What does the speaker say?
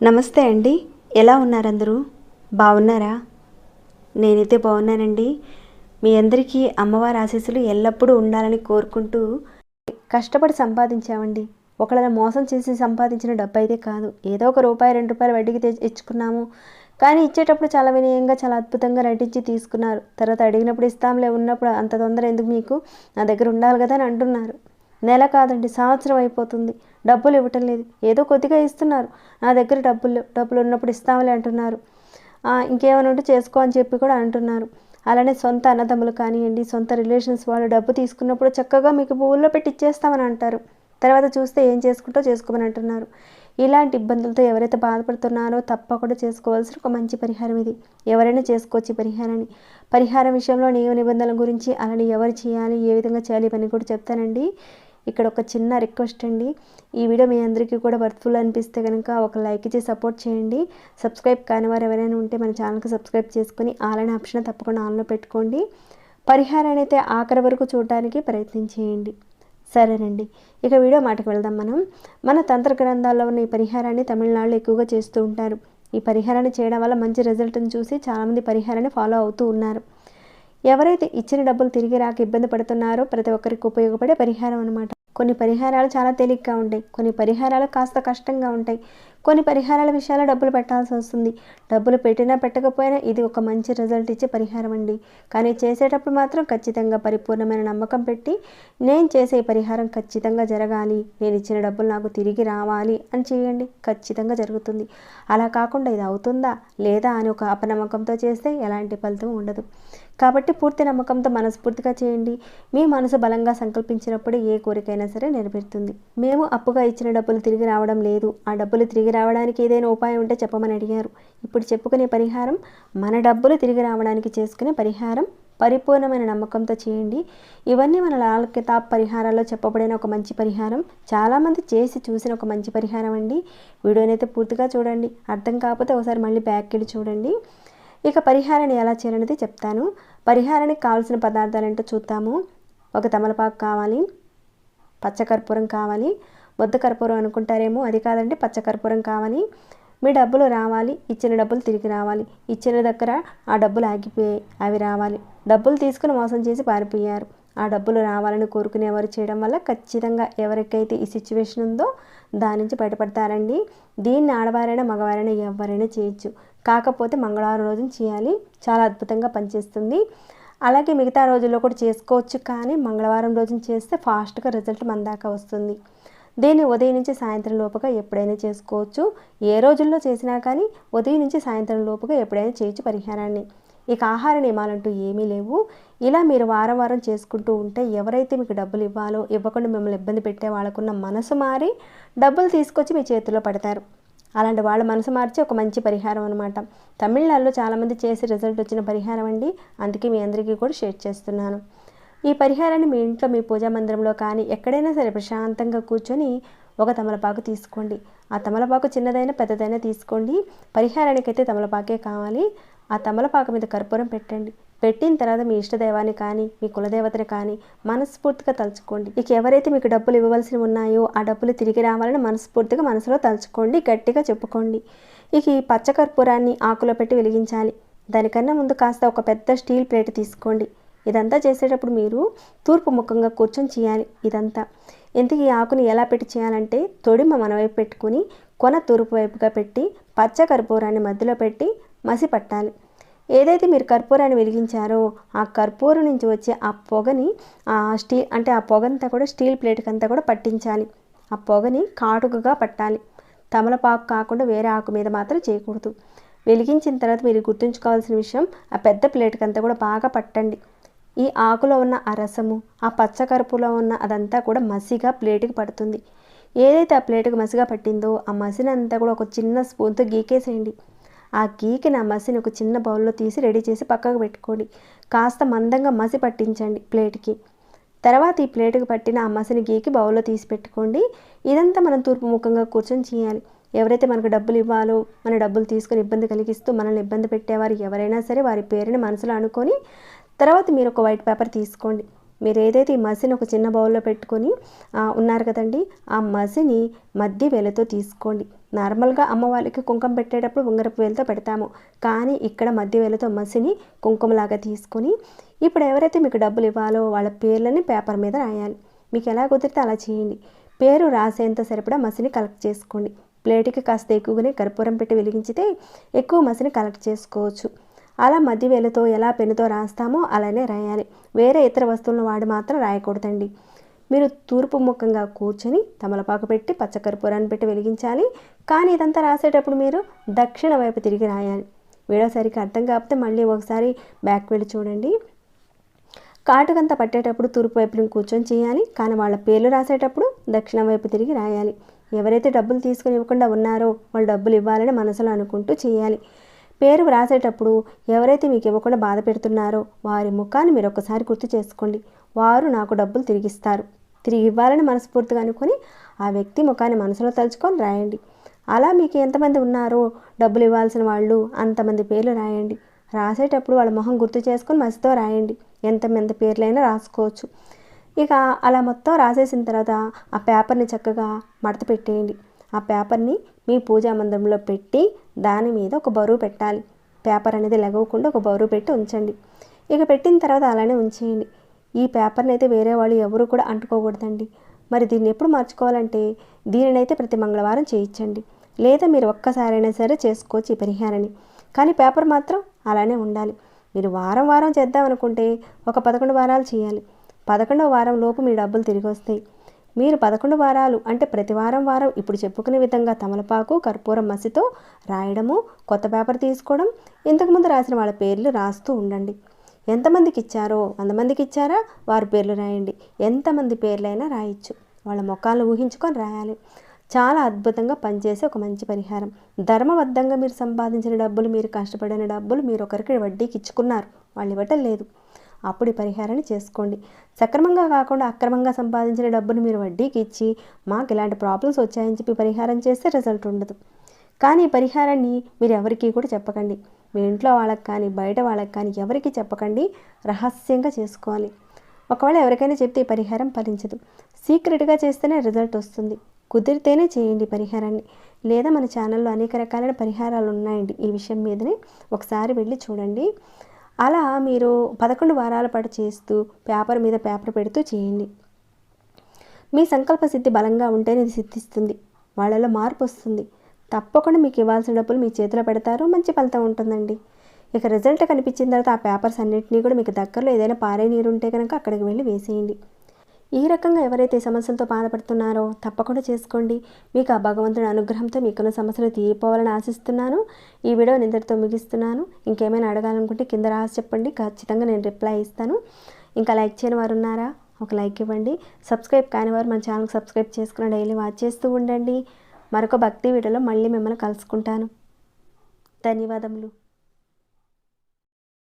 నమస్తే అండి. ఎలా ఉన్నారు అందరూ బాగున్నారా? నేనైతే బాగున్నానండి. మీ అందరికీ అమ్మవారి ఆశీస్సులు ఎల్లప్పుడూ ఉండాలని కోరుకుంటూ కష్టపడి సంపాదించామండి. ఒకళ్ళని మోసం చేసి సంపాదించిన డబ్బు అయితే కాదు. ఏదో ఒక రూపాయి రెండు రూపాయలు వడ్డీకి తెచ్చుకున్నాము కానీ ఇచ్చేటప్పుడు చాలా వినయంగా చాలా అద్భుతంగా నటించి తీసుకున్నారు. తర్వాత అడిగినప్పుడు ఇస్తాంలే ఉన్నప్పుడు అంత తొందర ఎందుకు మీకు? నా దగ్గర ఉండాలి కదా అని అంటున్నారు. నెల కాదండి సంవత్సరం అయిపోతుంది. డబ్బులు ఇవ్వటం లేదు. ఏదో కొద్దిగా ఇస్తున్నారు. నా దగ్గర డబ్బులు డబ్బులు ఉన్నప్పుడు ఇస్తాంలే అంటున్నారు. ఇంకేమైనా ఉంటే చేసుకో అని చెప్పి కూడా అంటున్నారు. అలానే సొంత అన్నదమ్ములు కానివ్వండి సొంత రిలేషన్స్ వాళ్ళు డబ్బు తీసుకున్నప్పుడు చక్కగా మీకు పువ్వుల్లో పెట్టి ఇచ్చేస్తామని అంటారు. తర్వాత చూస్తే ఏం చేసుకుంటో చేసుకోమని అంటున్నారు. ఇలాంటి ఇబ్బందులతో ఎవరైతే బాధపడుతున్నారో తప్పకుండా చేసుకోవాల్సిన ఒక మంచి పరిహారం ఇది. ఎవరైనా చేసుకోవచ్చు పరిహారాన్ని. పరిహారం విషయంలో నియమ నిబంధనల గురించి అలానే ఎవరు చేయాలి ఏ విధంగా చేయాలి ఇవన్నీ కూడా చెప్తానండి. ఇక్కడ ఒక చిన్న రిక్వెస్ట్ అండి. ఈ వీడియో మీ అందరికీ కూడా వర్త్ఫుల్ అనిపిస్తే కనుక ఒక లైక్ ఇచ్చి సపోర్ట్ చేయండి. సబ్స్క్రైబ్ కాని వారు ఎవరైనా ఉంటే మన ఛానల్కి సబ్స్క్రైబ్ చేసుకొని ఆలనే ఆప్షన్ తప్పకుండా ఆన్లో పెట్టుకోండి. పరిహారాన్ని అయితే ఆఖరి వరకు చూడడానికి ప్రయత్నం చేయండి. సరేనండి. ఇక వీడియో మాటకు వెళ్దాం మనం. మన తంత్ర గ్రంథాల్లో ఉన్న ఈ పరిహారాన్ని తమిళనాడులో ఎక్కువగా చేస్తూ ఉంటారు. ఈ పరిహారాన్ని చేయడం వల్ల మంచి రిజల్ట్ని చూసి చాలామంది పరిహారాన్ని ఫాలో అవుతూ ఉన్నారు. ఎవరైతే ఇచ్చిన డబ్బులు తిరిగి రాక ఇబ్బంది పడుతున్నారో ప్రతి ఒక్కరికి ఉపయోగపడే పరిహారం అనమాట కొన్ని పరిహారాలు చాలా తేలిగ్గా ఉంటాయి. కొన్ని పరిహారాలు కాస్త కష్టంగా ఉంటాయి. కొన్ని పరిహారాల విషయాల్లో డబ్బులు పెట్టాల్సి వస్తుంది. డబ్బులు పెట్టినా పెట్టకపోయినా ఇది ఒక మంచి రిజల్ట్ ఇచ్చే పరిహారం అండి. కానీ చేసేటప్పుడు మాత్రం ఖచ్చితంగా పరిపూర్ణమైన నమ్మకం పెట్టి నేను చేసే పరిహారం ఖచ్చితంగా జరగాలి. నేను ఇచ్చిన డబ్బులు నాకు తిరిగి రావాలి అని చేయండి. ఖచ్చితంగా జరుగుతుంది. అలా కాకుండా ఇది అవుతుందా? లేదా? అని ఒక అపనమ్మకంతో చేస్తే ఎలాంటి ఫలితం ఉండదు. కాబట్టి పూర్తి నమ్మకంతో మనస్ఫూర్తిగా చేయండి. మీ మనసు బలంగా సంకల్పించినప్పుడు ఏ కోరికైనా సరే నెరవేరుతుంది. మేము అప్పుగా ఇచ్చిన డబ్బులు తిరిగి రావడం లేదు. ఆ డబ్బులు తిరిగి తిరిగి రావడానికి ఏదైనా ఉపాయం ఉంటే చెప్పమని అడిగారు. ఇప్పుడు చెప్పుకునే పరిహారం మన డబ్బులు తిరిగి రావడానికి చేసుకునే పరిహారం పరిపూర్ణమైన నమ్మకంతో చేయండి. ఇవన్నీ మన లాల్ కితాబ్ పరిహారాల్లో చెప్పబడిన ఒక మంచి పరిహారం. చాలామంది చేసి చూసిన ఒక మంచి పరిహారం అండి. వీడియోని అయితే పూర్తిగా చూడండి. అర్థం కాకపోతే ఒకసారి మళ్ళీ బ్యాక్ వెళ్ళి చూడండి. ఇక పరిహారాన్ని ఎలా చేయాలనేది చెప్తాను. పరిహారానికి కావాల్సిన పదార్థాలు ఏంటో చూద్దాము. ఒక తమలపాకు కావాలి పచ్చకర్పూరం కావాలి బొద్ద కర్పూరం అనుకుంటారేమో అది కాదండి పచ్చకర్పూరం కావాలి మీ డబ్బులు రావాలి ఇచ్చిన డబ్బులు తిరిగి రావాలి. ఇచ్చిన దగ్గర ఆ డబ్బులు ఆగిపోయాయి అవి రావాలి. డబ్బులు తీసుకుని మోసం చేసి పారిపోయారు. ఆ డబ్బులు రావాలని కోరుకునేవారు చేయడం వల్ల ఖచ్చితంగా ఎవరికైతే ఈ సిచ్యువేషన్ ఉందో దాని నుంచి బయటపడతారండి. దీన్ని ఆడవారైనా మగవారైనా ఎవరైనా చేయొచ్చు. కాకపోతే మంగళవారం రోజున చేయాలి. చాలా అద్భుతంగా పనిచేస్తుంది. అలాగే మిగతా రోజుల్లో కూడా చేసుకోవచ్చు కానీ మంగళవారం రోజున చేస్తే ఫాస్ట్గా రిజల్ట్ మన దాకా వస్తుంది. దీన్ని ఉదయం నుంచి సాయంత్రం లోపుగా ఎప్పుడైనా చేసుకోవచ్చు. ఏ రోజుల్లో చేసినా కానీ ఉదయం నుంచి సాయంత్రం లోపుగా ఎప్పుడైనా చేయొచ్చు పరిహారాన్ని. ఇక ఆహార నియమాలంటూ ఏమీ లేవు. ఇలా మీరు వారం వారం చేసుకుంటూ ఉంటే ఎవరైతే మీకు డబ్బులు ఇవ్వాలో ఇవ్వకుండా మిమ్మల్ని ఇబ్బంది పెట్టే వాళ్ళకున్న మనసు మారి డబ్బులు తీసుకొచ్చి మీ చేతిలో పడతారు. అలాంటి వాళ్ళ మనసు మార్చి ఒక మంచి పరిహారం అనమాట తమిళనాడులో చాలామంది చేసి రిజల్ట్ వచ్చిన పరిహారం అండి. అందుకే మీ అందరికీ కూడా షేర్ చేస్తున్నాను. ఈ పరిహారాన్ని మీ ఇంట్లో మీ పూజా మందిరంలో కానీ ఎక్కడైనా సరే ప్రశాంతంగా కూర్చొని ఒక తమలపాకు తీసుకోండి. ఆ తమలపాకు చిన్నదైనా పెద్దదైనా తీసుకోండి. పరిహారానికైతే తమలపాకే కావాలి. ఆ తమలపాకు మీద కర్పూరం పెట్టండి. పెట్టిన తర్వాత మీ ఇష్టదైవాన్ని కానీ మీ కులదేవతని కానీ మనస్ఫూర్తిగా తలుచుకోండి. ఇక ఎవరైతే మీకు డబ్బులు ఇవ్వవలసి ఉన్నాయో ఆ డబ్బులు తిరిగి రావాలని మనస్ఫూర్తిగా మనసులో తలుచుకోండి. గట్టిగా చెప్పుకోండి. ఇక ఈ పచ్చ కర్పూరాన్ని ఆకులో పెట్టి వెలిగించాలి. దానికన్నా ముందు కాస్త ఒక పెద్ద స్టీల్ ప్లేట్ తీసుకోండి. ఇదంతా చేసేటప్పుడు మీరు తూర్పు ముఖంగా కూర్చొని చేయాలి ఇదంతా. ఇంతకీ ఈ ఆకుని ఎలా పెట్టి చేయాలంటే తొడిమ మనవైపు పెట్టుకుని కొన తూర్పు వైపుగా పెట్టి పచ్చ కర్పూరాన్ని మధ్యలో పెట్టి మసి పట్టాలి. ఏదైతే మీరు కర్పూరాన్ని వెలిగించారో ఆ కర్పూరం నుంచి వచ్చే ఆ పొగని ఆ స్టీల్ అంటే ఆ పొగంతా కూడా స్టీల్ ప్లేట్కి అంతా కూడా పట్టించాలి. ఆ పొగని కాటుకగా పట్టాలి. తమలపాకు కాకుండా వేరే ఆకు మీద మాత్రం చేయకూడదు. వెలిగించిన తర్వాత మీరు గుర్తుంచుకోవాల్సిన విషయం ఆ పెద్ద ప్లేట్కి అంతా కూడా బాగా పట్టండి. ఈ ఆకులో ఉన్న ఆ రసము ఆ పచ్చకరుపులో ఉన్న అదంతా కూడా మసిగా ప్లేట్కి పడుతుంది. ఏదైతే ఆ ప్లేట్కి మసిగా పట్టిందో ఆ మసిని అంతా కూడా ఒక చిన్న స్పూన్తో గీకేసేయండి. ఆ గీకిన మసిని ఒక చిన్న బౌల్లో తీసి రెడీ చేసి పక్కకు పెట్టుకోండి. కాస్త మందంగా మసి పట్టించండి ప్లేట్కి. తర్వాత ఈ ప్లేటుకు పట్టిన ఆ మసిని గీకి బౌల్లో తీసి పెట్టుకోండి. ఇదంతా మనం తూర్పు ముఖంగా కూర్చొని చేయాలి. ఎవరైతే మనకు డబ్బులు ఇవ్వాలో మన డబ్బులు తీసుకొని ఇబ్బంది కలిగిస్తూ మనల్ని ఇబ్బంది పెట్టేవారు ఎవరైనా సరే వారి పేరుని మనసులో అనుకొని తర్వాత మీరు ఒక వైట్ పేపర్ తీసుకోండి. మీరు ఏదైతే ఈ మసిని ఒక చిన్న బౌల్లో పెట్టుకొని ఉన్నారు కదండి ఆ మసిని మధ్య వేలతో తీసుకోండి. నార్మల్గా అమ్మ వాళ్ళకి కుంకుమ పెట్టేటప్పుడు ఉంగరపు వేలతో పెడతాము. కానీ ఇక్కడ మధ్య వేలతో మసిని కుంకుమలాగా తీసుకొని ఇప్పుడు ఎవరైతే మీకు డబ్బులు ఇవ్వాలో వాళ్ళ పేర్లని పేపర్ మీద రాయాలి. మీకు ఎలా కుదిరితే అలా చేయండి. పేరు రాసేంత సరిపడా మసిని కలెక్ట్ చేసుకోండి. ప్లేట్కి కాస్త ఎక్కువగానే కర్పూరం పెట్టి వెలిగించితే ఎక్కువ మసిని కలెక్ట్ చేసుకోవచ్చు. అలా మధ్య వేలతో ఎలా పెన్నుతో రాస్తామో అలానే రాయాలి. వేరే ఇతర వస్తువులను వాడి మాత్రం రాయకూడదండి. మీరు తూర్పు ముఖంగా కూర్చొని తమలపాకు పెట్టి పచ్చకర్పూరాన్ని పెట్టి వెలిగించాలి. కానీ ఇదంతా రాసేటప్పుడు మీరు దక్షిణ వైపు తిరిగి రాయాలి. వీడియో అర్థం కాకపోతే మళ్ళీ ఒకసారి బ్యాక్ వెళ్ళి చూడండి. కాటుకంతా పట్టేటప్పుడు తూర్పు వైపుని కూర్చొని చేయాలి. కానీ వాళ్ళ పేర్లు రాసేటప్పుడు దక్షిణం వైపు తిరిగి రాయాలి. ఎవరైతే డబ్బులు తీసుకుని ఇవ్వకుండా ఉన్నారో వాళ్ళు డబ్బులు ఇవ్వాలని మనసులో అనుకుంటూ చేయాలి. పేరు వ్రాసేటప్పుడు ఎవరైతే మీకు ఇవ్వకుండా బాధ పెడుతున్నారో వారి ముఖాన్ని మీరు ఒకసారి గుర్తు చేసుకోండి. వారు నాకు డబ్బులు తిరిగిస్తారు. తిరిగి ఇవ్వాలని మనస్ఫూర్తిగా అనుకొని ఆ వ్యక్తి ముఖాన్ని మనసులో తలుచుకొని రాయండి. అలా మీకు ఎంతమంది ఉన్నారో డబ్బులు ఇవ్వాల్సిన వాళ్ళు అంతమంది పేర్లు రాయండి. రాసేటప్పుడు వాళ్ళ మొహం గుర్తు చేసుకొని మసితో రాయండి. ఎంతమంది పేర్లైనా రాసుకోవచ్చు. ఇక అలా మొత్తం రాసేసిన తర్వాత ఆ పేపర్ని చక్కగా మడత పెట్టేయండి. ఆ పేపర్ని మీ పూజా మందిరంలో పెట్టి దాని మీద ఒక బరువు పెట్టాలి. పేపర్ అనేది లెగవకుండా ఒక బరువు పెట్టి ఉంచండి. ఇక పెట్టిన తర్వాత అలానే ఉంచేయండి. ఈ పేపర్ని అయితే వేరే వాళ్ళు ఎవరు కూడా అంటుకోకూడదండి. మరి దీన్ని ఎప్పుడు మార్చుకోవాలంటే దీనినైతే ప్రతి మంగళవారం చేయించండి. లేదా మీరు ఒక్కసారైనా సరే చేసుకోవచ్చు ఈ పరిహారాన్ని. కానీ పేపర్ మాత్రం అలానే ఉండాలి. మీరు వారం వారం చేద్దాం అనుకుంటే ఒక పదకొండు వారాలు చేయాలి. పదకొండవ వారం లోపు మీ డబ్బులు తిరిగి వస్తాయి. మీరు పదకొండు వారాలు అంటే ప్రతి వారం వారం ఇప్పుడు చెప్పుకునే విధంగా తమలపాకు కర్పూరం మసితో రాయడము కొత్త పేపర్ తీసుకోవడం ఇంతకుముందు రాసిన వాళ్ళ పేర్లు రాస్తూ ఉండండి. ఎంతమందికి ఇచ్చారో వందమందికి ఇచ్చారా వారి పేర్లు రాయండి. ఎంతమంది పేర్లైనా రాయొచ్చు. వాళ్ళ ముఖాలను ఊహించుకొని రాయాలి. చాలా అద్భుతంగా పనిచేసే ఒక మంచి పరిహారం. ధర్మబద్ధంగా మీరు సంపాదించిన డబ్బులు మీరు కష్టపడిన డబ్బులు మీరు ఒకరికి వడ్డీకి ఇచ్చుకున్నారు వాళ్ళు ఇవ్వటం లేదు. అప్పుడు పరిహారాన్ని చేసుకోండి. సక్రమంగా కాకుండా అక్రమంగా సంపాదించిన డబ్బును మీరు వడ్డీకి ఇచ్చి మాకు ఇలాంటి ప్రాబ్లమ్స్ వచ్చాయని చెప్పి పరిహారం చేస్తే రిజల్ట్ ఉండదు. కానీ ఈ పరిహారాన్ని మీరు ఎవరికీ కూడా చెప్పకండి. మీ ఇంట్లో వాళ్ళకి కానీ బయట వాళ్ళకి కానీ ఎవరికీ చెప్పకండి. రహస్యంగా చేసుకోవాలి. ఒకవేళ ఎవరికైనా చెప్తే ఈ పరిహారం ఫలించదు. సీక్రెట్గా చేస్తేనే రిజల్ట్ వస్తుంది. కుదిరితేనే చేయండి పరిహారాన్ని. లేదా మన ఛానల్లో అనేక రకాలైన పరిహారాలు ఉన్నాయండి. ఈ విషయం మీదనే ఒకసారి వెళ్ళి చూడండి. అలా మీరు పదకొండు వారాల పాటు చేస్తూ పేపర్ మీద పేపర్ పెడుతూ చేయండి. మీ సంకల్ప సిద్ధి బలంగా ఉంటేనే ఇది సిద్ధిస్తుంది. వాళ్ళలో మార్పు వస్తుంది. తప్పకుండా మీకు ఇవ్వాల్సిన డబ్బులు మీ చేతిలో పెడతారు. మంచి ఫలితం ఉంటుందండి. ఇక రిజల్ట్ కనిపించిన తర్వాత ఆ పేపర్స్ అన్నింటినీ కూడా మీకు దగ్గరలో ఏదైనా పారే నీరు ఉంటే కనుక అక్కడికి వెళ్ళి వేసేయండి. ఈ రకంగా ఎవరైతే సమస్యలతో బాధపడుతున్నారో తప్పకుండా చేసుకోండి. మీకు ఆ భగవంతుడి అనుగ్రహంతో మీకున్న సమస్యలు తీరిపోవాలని ఆశిస్తున్నాను. ఈ వీడియో నిందరితో ముగిస్తున్నాను. ఇంకేమైనా అడగాలనుకుంటే కింద రాసి చెప్పండి. ఖచ్చితంగా నేను రిప్లై ఇస్తాను. ఇంకా లైక్ చేయని వారు ఉన్నారా? ఒక లైక్ ఇవ్వండి. సబ్స్క్రైబ్ కాని వారు మన ఛానల్కి సబ్స్క్రైబ్ చేసుకుని డైలీ వాచ్ చేస్తూ ఉండండి. మరొక భక్తి వీడియోలో మళ్ళీ మిమ్మల్ని కలుసుకుంటాను. ధన్యవాదములు.